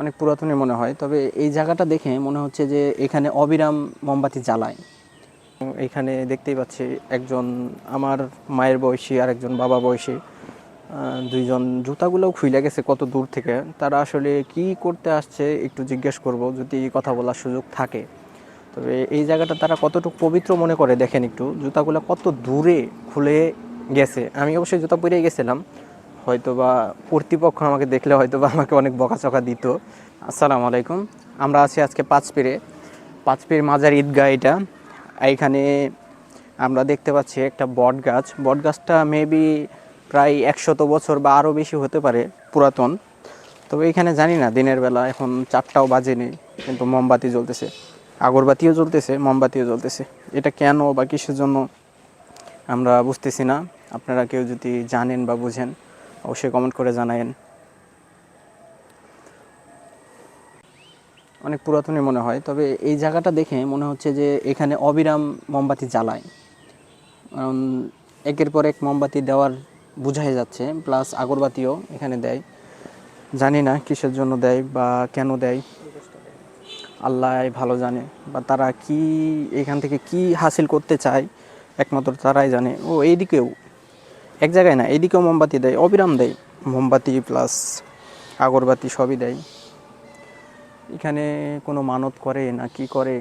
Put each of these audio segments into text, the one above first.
অনেক পুরাতনই মনে হয়। তবে এই জায়গাটা দেখে মনে হচ্ছে যে এখানে অবিরাম মোমবাতি জ্বালায়। এবং এইখানে দেখতেই পাচ্ছি একজন আমার মায়ের বয়সী আর একজন বাবা বয়সী দুইজন জুতাগুলোও খুইলে গেছে কত দূর থেকে। তারা আসলে কি করতে আসছে একটু জিজ্ঞেস করব, যদি কথা বলার সুযোগ থাকে। তবে এই জায়গাটা তারা কতটুকু পবিত্র মনে করে দেখেন একটু। জুতাগুলো কত দূরে খুলে গেছে। আমি অবশ্যই জুতা পরেই গেছিলাম। হয়তো বা কর্তৃপক্ষ আমাকে দেখলে হয়তো বা আমাকে অনেক বকাচকা দিত। আসসালামু আলাইকুম। আমরা আছি আজকে পাঁচপিরে। পাঁচপির মাজার ঈদগাহ এটা। এইখানে আমরা দেখতে পাচ্ছি একটা বট গাছ বট গাছটা মেবি প্রায় একশত বছর বা আরও বেশি হতে পারে পুরাতন। তবে এখানে জানি না, দিনের বেলা এখন চারটাও বাজেনি, কিন্তু মোমবাতি জ্বলতেছে। আগরবাতিও জ্বলতেছে, মোমবাতিও জ্বলতেছে। এটা কেন বা কিসের জন্য আমরা বুঝতেছি না। আপনারা কেউ যদি জানেন বা বুঝেন। অবশ্যই কমেন্ট করে জানায়েন। অনেক পুরাতনই মনে হয়, তবে এই জায়গাটা দেখে মনে হচ্ছে যে এখানে অবিরাম মোমবাতি জ্বালায়। কারণ একের পর এক মোমবাতি দেওয়ার বোঝাই যাচ্ছে প্লাস আগরবাতিও এখানে দেয়। জানি না কিসের জন্য দেয় বা কেন দেয়। আল্লাহ ভালো জানে, বা তারা কি, এখান থেকে কি হাসিল করতে চায়, একমাত্র তারাই জানে। ও, এইদিকেও এক জায়গায় না, এদিকেও মোমবাতি দেয়, অবিরাম দেয়। মোমবাতি প্লাস আগরবাতি সবই দেয়। এখানে কোনো মানত করে না কি করে?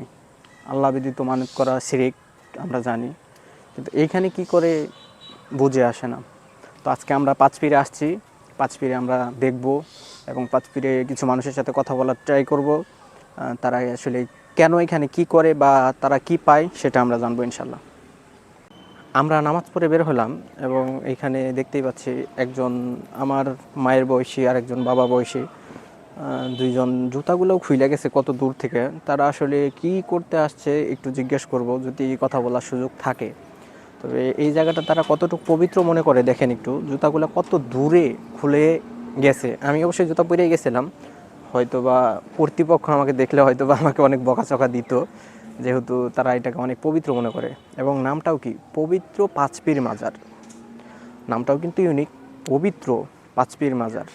আল্লাহ ব্যতীত মানত করা শিরিক, আমরা জানি। কিন্তু এইখানে কি করে বুঝে আসে না। তো আজকে আমরা পাঁচপিরে আসছি পাঁচপিরে আমরা দেখব এবং পাঁচপিরে কিছু মানুষের সাথে কথা বলার ট্রাই করব। তারা আসলে কেন এখানে কি করে বা তারা কি পায়, সেটা আমরা জানব ইনশাল্লাহ আমরা নামাজ পড়ে বের হলাম এবং এইখানে দেখতেই পাচ্ছি একজন আমার মায়ের বয়সী আর একজন বাবা বয়সী দুইজন জুতাগুলোও খুইলে গেছে কত দূর থেকে। তারা আসলে কি করতে আসছে একটু জিজ্ঞেস করব, যদি কথা বলার সুযোগ থাকে। তবে এই জায়গাটা তারা কতটুকু পবিত্র মনে করে দেখেন একটু। জুতাগুলো কত দূরে খুলে গেছে। আমি অবশ্যই জুতা পরেই গেছিলাম। হয়তো বা কর্তৃপক্ষ আমাকে দেখলে হয়তো বা আমাকে অনেক বকাচকা দিত। যেহেতু তারা এটাকে অনেক পবিত্র মনে করে। এবং নামটাও কি? পবিত্র পাঁচপীর মাজার। নামটাও কিন্তু ইউনিক পবিত্র পাঁচপীর মাজার।